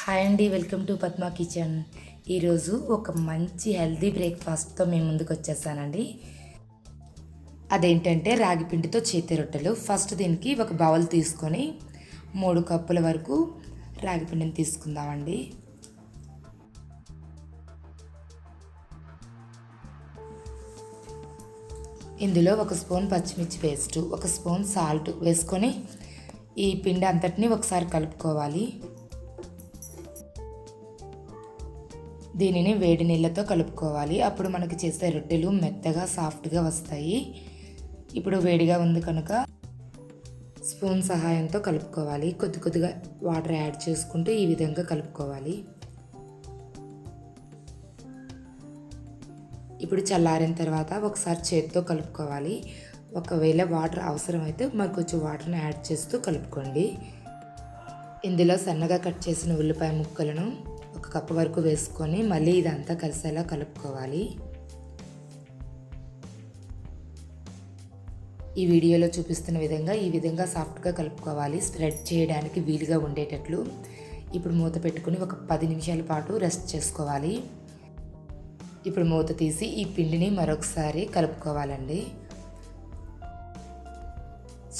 Hi అండి welcome to Padma kitchen. ఈరోజు ఒక మంచి హెల్దీ బ్రేక్ఫాస్ట్తో మేము ముందుకు వచ్చేసానండి. అదేంటంటే రాగి పిండితో చేతి రొట్టెలు. ఫస్ట్ దీనికి ఒక బౌల్ తీసుకొని మూడు కప్పుల వరకు రాగి పిండిని తీసుకుందామండి. ఇందులో ఒక స్పూన్ పచ్చిమిర్చి పేస్ట్ ఒక స్పూన్ సాల్ట్ వేసుకొని ఈ పిండి అంతటిని ఒకసారి కలుపుకోవాలి. దీనిని వేడి నీళ్ళతో కలుపుకోవాలి. అప్పుడు మనకి చేసే రొట్టెలు మెత్తగా సాఫ్ట్గా వస్తాయి. ఇప్పుడు వేడిగా ఉంది కనుక స్పూన్ సహాయంతో కలుపుకోవాలి. కొద్ది కొద్దిగా వాటర్ యాడ్ చేసుకుంటూ ఈ విధంగా కలుపుకోవాలి. ఇప్పుడు చల్లారిన తర్వాత ఒకసారి చేతితో కలుపుకోవాలి. ఒకవేళ వాటర్ అవసరమైతే మరి కొంచెం వాటర్ని యాడ్ చేస్తూ కలుపుకోండి. ఇందులో సన్నగా కట్ చేసిన ఉల్లిపాయ ముక్కలను ఒక కప్పు వరకు వేసుకొని మళ్ళీ ఇదంతా కలిసేలా కలుపుకోవాలి. ఈ వీడియోలో చూపిస్తున్న విధంగా ఈ విధంగా సాఫ్ట్గా కలుపుకోవాలి. స్ప్రెడ్ చేయడానికి వీలుగా ఉండేటట్లు ఇప్పుడు మూత పెట్టుకుని ఒక పది నిమిషాల పాటు రెస్ట్ చేసుకోవాలి. ఇప్పుడు మూత తీసి ఈ పిండిని మరొకసారి కలుపుకోవాలండి.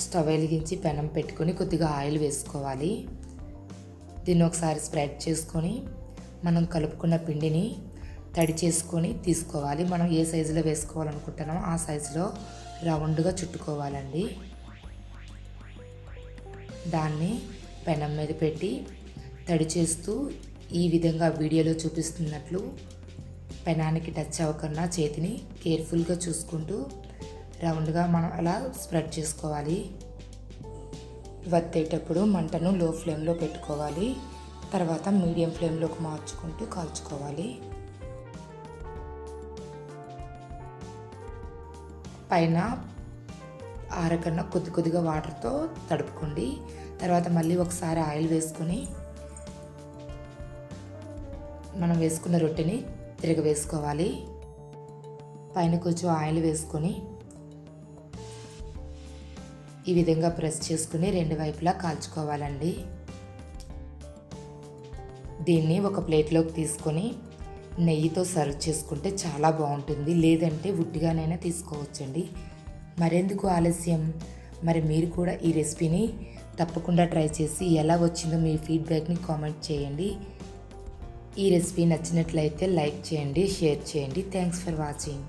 స్టవ్ వెలిగించి పెనం పెట్టుకొని కొద్దిగా ఆయిల్ వేసుకోవాలి. దీన్ని ఒకసారి స్ప్రెడ్ చేసుకొని మనం కలుపుకున్న పిండిని తడి చేసుకొని తీసుకోవాలి. మనం ఏ సైజులో వేసుకోవాలనుకుంటున్నామో ఆ సైజులో రౌండ్గా చుట్టుకోవాలండి. దాన్ని పెనం మీద పెట్టి తడి చేస్తూ ఈ విధంగా వీడియోలో చూపిస్తున్నట్లు పెనానికి టచ్ అవ్వకుండా చేతిని కేర్ఫుల్గా చూసుకుంటూ రౌండ్గా మనం అలా స్ప్రెడ్ చేసుకోవాలి. వత్తేటప్పుడు మంటను లో ఫ్లేమ్లో పెట్టుకోవాలి. తర్వాత మీడియం ఫ్లేమ్లోకి మార్చుకుంటూ కాల్చుకోవాలి. పైన ఆరకన్నా కొద్ది కొద్దిగా వాటర్తో తడుపుకోండి. తర్వాత మళ్ళీ ఒకసారి ఆయిల్ వేసుకొని మనం వేసుకున్న రొట్టెని తిరగవేసుకోవాలి. పైన కొంచెం ఆయిల్ వేసుకొని ఈ విధంగా ప్రెస్ చేసుకుని రెండు వైపులా కాల్చుకోవాలండి. దీన్ని ఒక ప్లేట్లోకి తీసుకొని నెయ్యితో సర్వ్ చేసుకుంటే చాలా బాగుంటుంది. లేదంటే ఉట్టిగానైనా తీసుకోవచ్చండి. మరెందుకు ఆలస్యం? మరి మీరు కూడా ఈ రెసిపీని తప్పకుండా ట్రై చేసి ఎలా వచ్చిందో మీ ఫీడ్బ్యాక్ని కామెంట్ చేయండి. ఈ రెసిపీ నచ్చినట్లయితే లైక్ చేయండి షేర్ చేయండి. Thanks for watching.